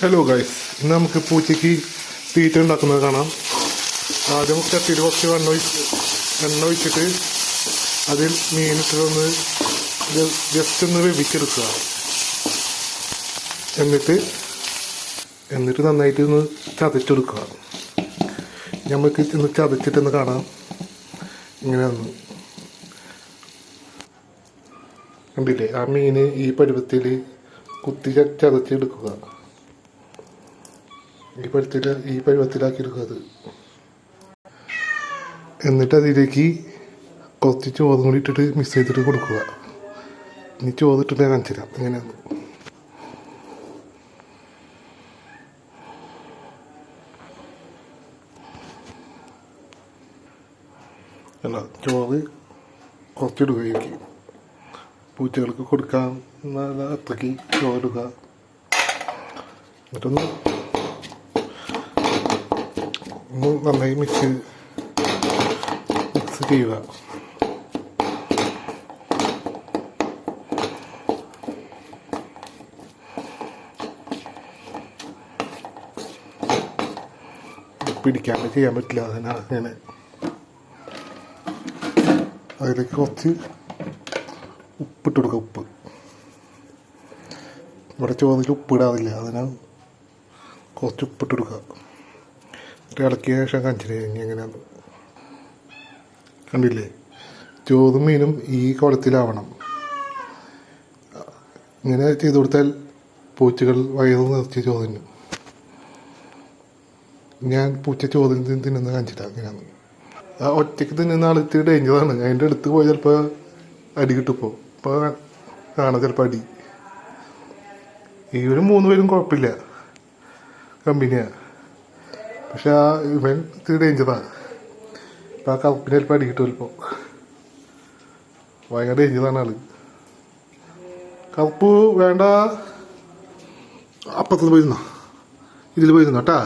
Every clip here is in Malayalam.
ഹലോ ഗൈസ് ഇന്ന് നമുക്ക് പൂച്ചയ്ക്ക് തീറ്റ ഉണ്ടാക്കുന്നത് കാണാം. ആദ്യം ചട്ടിയിൽ കുറച്ച് എണ്ണ ഒഴിച്ച് എണ്ണ ഒഴിച്ചിട്ട് അതിൽ മീനിട്ടൊന്ന് ജസ്റ്റ് ഒന്ന് വേവിച്ചെടുക്കുക. എന്നിട്ട് എന്നിട്ട് നന്നായിട്ട് ഒന്ന് ചതച്ചെടുക്കുക. നമുക്ക് ഇന്ന് ചതച്ചിട്ടൊന്ന് കാണാം. ഇങ്ങനെയൊന്ന് കണ്ടില്ലേ? ആ മീന് ഈ പരുവത്തിൽ കുത്തി ചതച്ചെടുക്കുക. ഈ പരുവത്തിൽ ഈ പരുവത്തിലാക്കി എടുക്കുന്നത് എന്നിട്ട് അതിലേക്ക് കുറച്ച് ചോറും കൂടി ഇട്ടിട്ട് മിക്സ് ചെയ്തിട്ട് കൊടുക്കുക. ഇനി ചോറിട്ടിട്ട് ഞാൻ കാണിച്ചു തരാം എങ്ങനെയാണ് അല്ല ചോറ് എനിക്ക് പൂച്ചകൾക്ക് കൊടുക്കാൻ അത്രയ്ക്ക് ചോറിടുക. എന്നിട്ടൊന്ന് ഒന്ന് നന്നായി മിക്സ് മിക്സ് ചെയ്യുക. പിടിക്കാൻ ചെയ്യാൻ പറ്റില്ല അതിനാ അങ്ങനെ അതിലേക്ക് കുറച്ച് ഉപ്പിട്ട് കൊടുക്കുക ഉപ്പ്. ഇവിടെ ചോദിച്ചാൽ ഉപ്പിടാതില്ല അതിനാണ് കുറച്ച് ഉപ്പിട്ട് കൊടുക്കുക. ഇളക്കിയ ശേഷം കാണിച്ചിട്ട് ഇനി എങ്ങനെയാണ് കണ്ടില്ലേ? ചോറും മീനും ഈ കുളത്തിലാവണം. ഇങ്ങനെ ചെയ്തു കൊടുത്താൽ പൂച്ചകൾ വയറ് നിറച്ച് ചോദിനും ഞാൻ പൂച്ച ചോദ്യം നിന്ന് തിന്നുന്ന കാണിച്ചിട്ടാ അങ്ങനെയാണ് ആ ഒറ്റയ്ക്ക് തിന്നുന്ന ആൾ ഇത്തിരി ഡേഞ്ചറാണ് അതിന്റെ അടുത്ത് പോയി ചിലപ്പോൾ അടി കിട്ടുമ്പോൾ ഇപ്പോൾ കാണാം ചിലപ്പോൾ അടി. ഈ ഒരു മൂന്ന് പേരും കുഴപ്പമില്ല. കമ്പനിയാണ് പക്ഷെ ആ ഇവൻ ഇത്തിരി ഡേഞ്ചറാണ് അപ്പം ആ കപ്പിനെ ചിലപ്പോൾ അടി കിട്ടും ചിലപ്പോൾ ഭയങ്കര ഡേഞ്ചറാണ് ആൾ. കറുപ്പ് വേണ്ട. അപ്പുറത്ത് പോയിരുന്നോ? ഇതിൽ പോയിരുന്നോ കേട്ടാ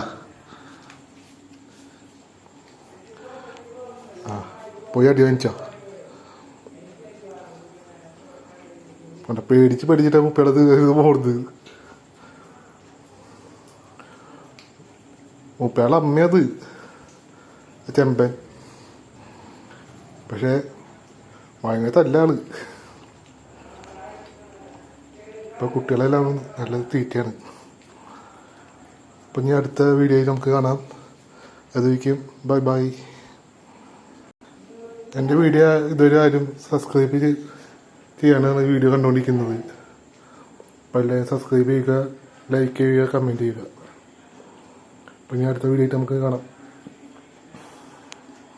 ആ പോയി അടി വാങ്ങിച്ചോ. പേടിച്ച് പേടിച്ചിട്ടാ മുപ്പിടത്ത് പോടുന്നത് മുപ്പയാളെ അമ്മയത് ചെമ്പൻ പക്ഷേ ഭയങ്കര തല്ലാണ് ഇപ്പൊ കുട്ടികളെല്ലാം നല്ല തീറ്റയാണ്. അപ്പം ഇനി അടുത്ത വീഡിയോയിൽ നമുക്ക് കാണാം. അതുവയ്ക്കും ബൈ ബൈ. എന്റെ വീഡിയോ ഇതുവരെ ആരും സബ്സ്ക്രൈബ് ചെയ്യാനാണ് വീഡിയോ കണ്ടുകൊണ്ടിരിക്കുന്നത്. അപ്പോൾ എല്ലാവരും സബ്സ്ക്രൈബ് ചെയ്യുക ലൈക്ക് ചെയ്യുക കമന്റ് ചെയ്യുക. അപ്പം ഇനി അടുത്ത വീഡിയോ ആയിട്ട് നമുക്ക് കാണാം.